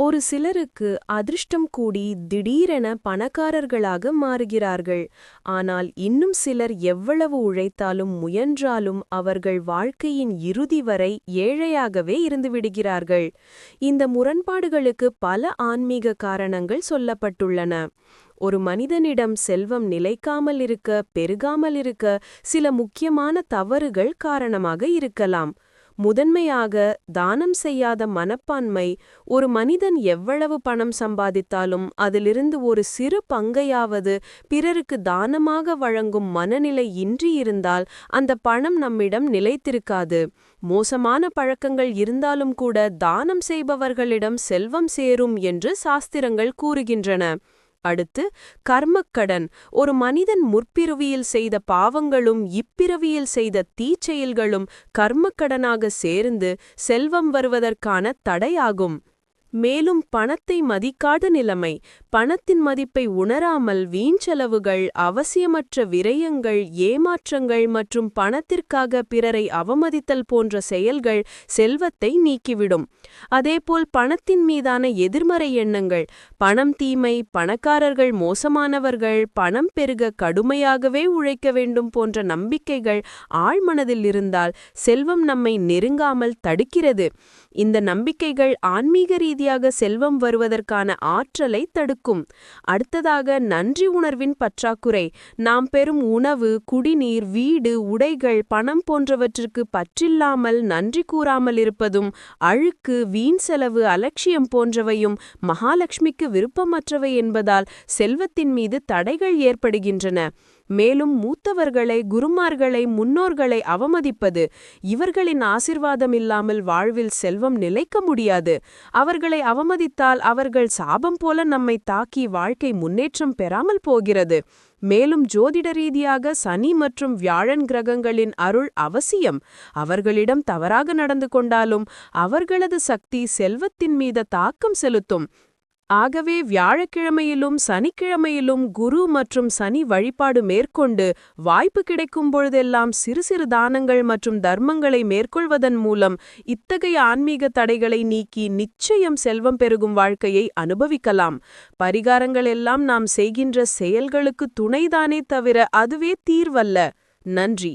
ஒரு சிலருக்கு அதிர்ஷ்டம் கூடி திடீரென பணக்காரர்களாக மாறுகிறார்கள். ஆனால் இன்னும் சிலர் எவ்வளவு உழைத்தாலும் முயன்றாலும் அவர்கள் வாழ்க்கையின் இறுதி வரை ஏழையாகவே இருந்துவிடுகிறார்கள் இந்த முரண்பாடுகளுக்கு பல ஆன்மீக காரணங்கள் சொல்லப்பட்டுள்ளன. ஒரு மனிதனிடம் செல்வம் நிலைக்காமல் இருக்க பெருகாமல் இருக்க சில முக்கியமான தவறுகள் காரணமாக இருக்கலாம். முதன்மையாக தானம் செய்யாத மனப்பான்மை ஒரு மனிதன் எவ்வளவு பணம் சம்பாதித்தாலும் அதிலிருந்து ஒரு சிறு பங்கையாவது பிறருக்கு தானமாக வழங்கும் மனநிலை இன்றி இருந்தால் அந்த பணம் நம்மிடம் நிலைத்திருக்காது. மோசமான பழக்கங்கள் இருந்தாலும் கூட தானம் செய்பவர்களிடம் செல்வம் சேரும் என்று சாஸ்திரங்கள் கூறுகின்றன. அடுத்து கர்மக்கடன். ஒரு மனிதன் முற்பிறவியில் செய்த பாவங்களும் இப்பிறவியில் செய்த தீச்செயல்களும் கர்மக்கடனாக சேர்ந்து செல்வம் வருவதற்கான தடையாகும். மேலும் பணத்தை மதிக்காத நிலைமை பணத்தின் மதிப்பை உணராமல் வீண்செலவுகள் அவசியமற்ற விரயங்கள் ஏமாற்றங்கள் மற்றும் பணத்திற்காக பிறரை அவமதித்தல் போன்ற செயல்கள் செல்வத்தை நீக்கிவிடும். அதேபோல் பணத்தின் மீதான எதிர்மறை எண்ணங்கள் பணம் தீமை பணக்காரர்கள் மோசமானவர்கள் பணம் பெருக கடுமையாகவே உழைக்க வேண்டும் போன்ற நம்பிக்கைகள் ஆழ்மனதில் இருந்தால் செல்வம் நம்மை நெருங்காமல் தடுக்கிறது. இந்த நம்பிக்கைகள் ஆன்மீக ரீதியாக செல்வம் வருவதற்கான ஆற்றலை தடுக்கும். அடுத்ததாக நன்றி உணர்வின் பற்றாக்குறை. நாம் பெறும் உணவு குடிநீர் வீடு உடைகள் பணம் போன்றவற்றிற்கு பற்றில்லாமல் நன்றி கூறாமல் இருப்பதும் அழுக்கு வீண் செலவு அலட்சியம் போன்றவையும் மகாலட்சுமிக்கு விருப்பமற்றவை என்பதால் செல்வத்தின் மீது தடைகள் ஏற்படுகின்றன. மேலும் மூத்தவர்களை குருமார்களை முன்னோர்களை அவமதிப்பது இவர்களின் ஆசிர்வாதம் இல்லாமல் வாழ்வில் செல்வம் நிலைக்க முடியாது. அவர்களை அவமதித்தால் அவர்கள் சாபம் போல நம்மை தாக்கி வாழ்க்கை முன்னேற்றம் பெறாமல் போகிறது. மேலும் ஜோதிட ரீதியாக சனி மற்றும் வியாழன் கிரகங்களின் அருள் அவசியம். அவர்களிடம் தவறாக நடந்து கொண்டாலும் அவர்களது சக்தி செல்வத்தின் மீது தாக்கம் செலுத்தும். ஆகவே வியாழக்கிழமையிலும் சனிக்கிழமையிலும் குரு மற்றும் சனி வழிபாடு மேற்கொண்டு வாய்ப்பு கிடைக்கும் பொழுதெல்லாம் சிறு சிறு தானங்கள் மற்றும் தர்மங்களை மேற்கொள்வதன் மூலம் இத்தகைய ஆன்மீக தடைகளை நீக்கி நிச்சயம் செல்வம் பெருகும் வாழ்க்கையை அனுபவிக்கலாம். பரிகாரங்கள் எல்லாம் நாம் செய்கின்ற செயல்களுக்கு துணைதானே தவிர அதுவே தீர்வல்ல. நன்றி.